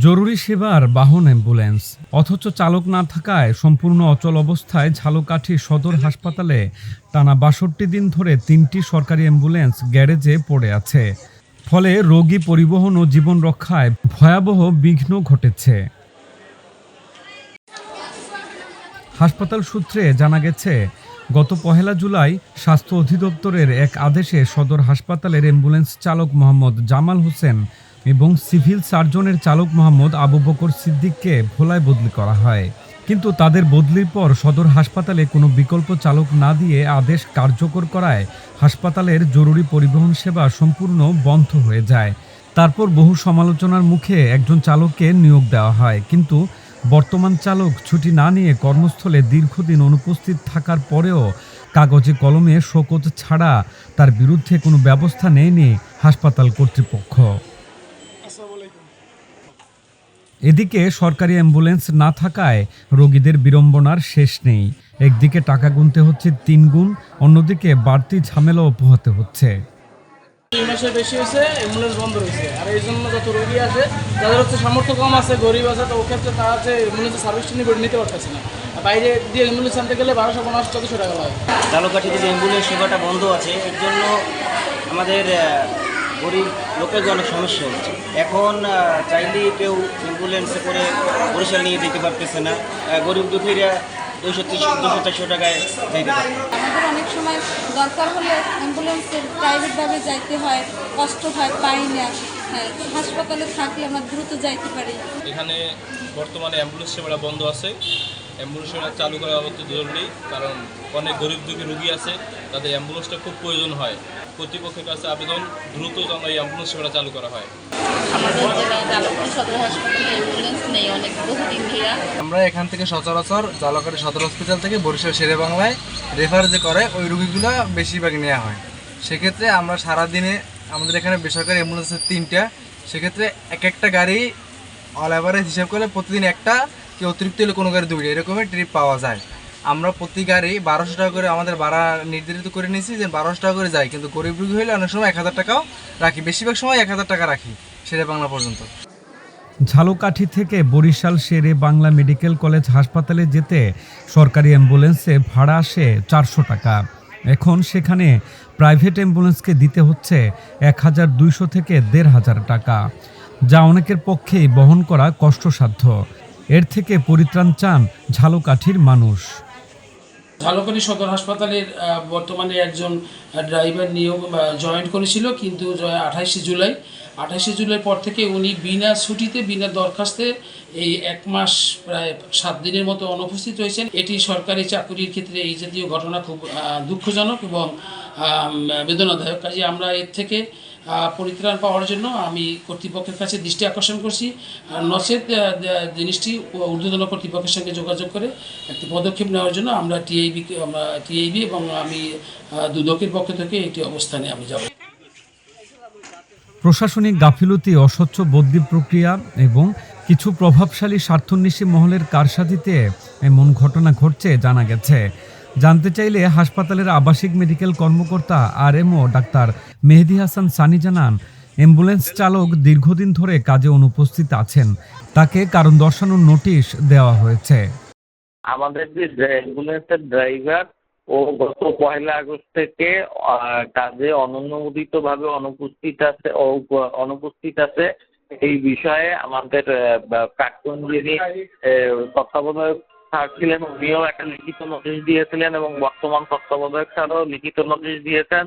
জরুরি সেবার বাহন অ্যাম্বুলেন্স। অথচ চালক না থাকায় সম্পূর্ণ অচল অবস্থায় ঝালকাঠি সদর হাসপাতালে টানা বাষট্টি দিন ধরে তিনটি সরকারি অ্যাম্বুলেন্স গ্যারেজে পড়ে আছে। ফলে রোগী পরিবহন ও জীবন রক্ষায় ভয়াবহ বিঘ্ন ঘটেছে। হাসপাতাল সূত্রে জানা গেছে, গত পহেলা জুলাই স্বাস্থ্য অধিদপ্তরের এক আদেশে সদর হাসপাতালের অ্যাম্বুলেন্স চালক মোহাম্মদ জামাল হোসেন এবং সিভিল সার্জনের চালক মোহাম্মদ আবু বকর সিদ্দিককে ভোলায় বদলি করা হয়। কিন্তু তাদের বদলির পর সদর হাসপাতালে কোনো বিকল্প চালক না দিয়ে আদেশ কার্যকর করায় হাসপাতালের জরুরি পরিবহন সেবা সম্পূর্ণ বন্ধ হয়ে যায়। তারপর বহু সমালোচনার মুখে একজন চালককে নিয়োগ দেওয়া হয়। কিন্তু বর্তমান চালক ছুটি না নিয়ে কর্মস্থলে দীর্ঘদিন অনুপস্থিত থাকার পরেও কাগজে কলমে শোকজ ছাড়া তার বিরুদ্ধে কোনো ব্যবস্থা নেয়নি হাসপাতাল কর্তৃপক্ষ। এদিকে সরকারি অ্যাম্বুলেন্স না থাকায় রোগীদের বিড়ম্বনার শেষ নেই। একদিকে টাকা গুনতে হচ্ছে তিন গুণ অন্যদিকে বাড়তি ঝামেলাও পোহাতে হচ্ছে। দুই মাসের বেশি হয়েছে অ্যাম্বুলেন্স বন্ধ হয়েছে। আর এই জন্য যত রোগী আসে যাদের হচ্ছে সামর্থ্য কম আছে গরিব আছে তো ওক্ষেত্রে তারা হচ্ছে অ্যাম্বুলেন্সের সার্ভিসটা নিয়ে নিতে পারতেছে না। বাইরে দিয়ে অ্যাম্বুলেন্স আনতে গেলে বারোশো পনেরোশো চোদ্দশো টাকা লাগে। ঝালকাঠিতে যে অ্যাম্বুলেন্স সেবাটা বন্ধ আছে। এর জন্য আমাদের গরিব লোকের অনেক সমস্যা হচ্ছে। এখন চাইলেই কেউ অ্যাম্বুলেন্সে করে বরিশাল নিয়ে যেতে পারতেছে না। গরিব দুঃখীরা দুশো তিনশো দুশো চারশো টাকায় যাইতে পারে। আমাদের অনেক সময় দরকার হলে অ্যাম্বুলেন্সের প্রাইভেটভাবে যাইতে হয় কষ্ট হয় পাই না। হ্যাঁ, হাসপাতালে থাকলে আমরা দ্রুত যাইতে পারি। এখানে বর্তমানে অ্যাম্বুলেন্স সেবাটা বন্ধ আছে। অ্যাম্বুলেন্স সেবা চালু করা অতি জরুরি কারণ অনেক গরিব দুঃখী রুগী আছে তাদের অ্যাম্বুলেন্সটা খুব প্রয়োজন হয়। কর্তৃপক্ষের কাছে আবেদন দ্রুত যেন এই অ্যাম্বুলেন্স সেবাটা চালু করা হয়। আমরা এখান থেকে সচরাচর জালকাটি সদর হসপিটাল থেকে বরিশাল শেরে বাংলায় রেফার যে করে ওই রুগীগুলো বেশিরভাগ নেওয়া হয়। সেক্ষেত্রে আমরা সারাদিনে আমাদের এখানে বেসরকারি অ্যাম্বুলেন্স আছে তিনটা সেক্ষেত্রে এক একটা গাড়ি অল অ্যাভারেজ হিসাব করলে প্রতিদিন একটা কি অতিরিক্ত হলে কোনো গাড়ি দুইটা এরকমই ট্রিপ পাওয়া যায়। আমরা প্রতি গাড়ি বারোশো টাকা করে আমাদের ভাড়া নির্ধারিত করে নিয়েছি যে বারোশো টাকা করে যায় কিন্তু গরিব রুগী হলে অনেক সময় এক হাজার টাকাও রাখি। বেশিরভাগ সময় এক হাজার টাকা রাখি শেরে বাংলা পর্যন্ত। ঝালকাঠি থেকে বরিশাল শেরে বাংলা মেডিকেল কলেজ হাসপাতালে যেতে সরকারি অ্যাম্বুলেন্সে ভাড়া আসে চারশো টাকা। এখন সেখানে প্রাইভেট অ্যাম্বুলেন্সকে দিতে হচ্ছে এক হাজার দুইশো থেকে দেড় হাজার টাকা। যা অনেকের পক্ষেই বহন করা কষ্টসাধ্য। এর থেকে পরিত্রাণ চান ঝালকাঠির মানুষ। ঝালকাঠি সদর হাসপাতালের বর্তমানে একজন ড্রাইভার নিয়োগ জয়েন করেছিল, কিন্তু আঠাইশে জুলাই আঠাইশে জুলাই পর থেকে উনি বিনা ছুটিতে, বিনা দরখাস্তে এই এক মাস প্রায় সাত দিনের মতো অনুপস্থিত হয়েছেন। এটি সরকারি চাকরির ক্ষেত্রে এই জাতীয় ঘটনা খুব দুঃখজনক এবং বেদনাদায়ক। কাজে আমরা এর থেকে পরিত্রাণ পাওয়ার জন্য আমি কর্তৃপক্ষের কাছে দৃষ্টি আকর্ষণ করছি। নচেত জিনিসটি ঊর্ধ্বতন কর্তৃপক্ষের সঙ্গে যোগাযোগ করে একটি পদক্ষেপ নেওয়ার জন্য আমরা টিআইবি আমরা টিআইবি এবং আমি দুদকের পক্ষ থেকে একটি অবস্থানে আমি যাব। প্রশাসনিক গাফিলতি, অস্বচ্ছ বদলি প্রক্রিয়া এবং কিছু প্রভাবশালী স্বার্থন্বেষী মহলের কারসাজিতে এমন ঘটনা ঘটছে, জানা গেছে। জানতে চাইলে হাসপাতালের আবাসিক মেডিকেল কর্মকর্তা R MO doctor Mehedi Hasan Sunny জানান, অ্যাম্বুলেন্স চালক দীর্ঘদিন ধরে কাজে অনুপস্থিত আছেন। তাকে কারণ দর্শানোর নোটিশ দেওয়া হয়েছে। আমাদের যে অ্যাম্বুলেন্সের ড্রাইভার, ও গত পয়লা আগস্ট থেকে কাজে অননুমোদিত ভাবে অনুপস্থিত আছে অনুপস্থিত আছে। এই বিষয়ে আমাদের প্রাক্তন যিনি তত্ত্বাবধায়ক স্যার ছিলেন উনিও একটা লিখিত নোটিশ দিয়েছিলেন এবং বর্তমান তত্ত্বাবধায়ক স্যারও লিখিত নোটিশ দিয়েছেন।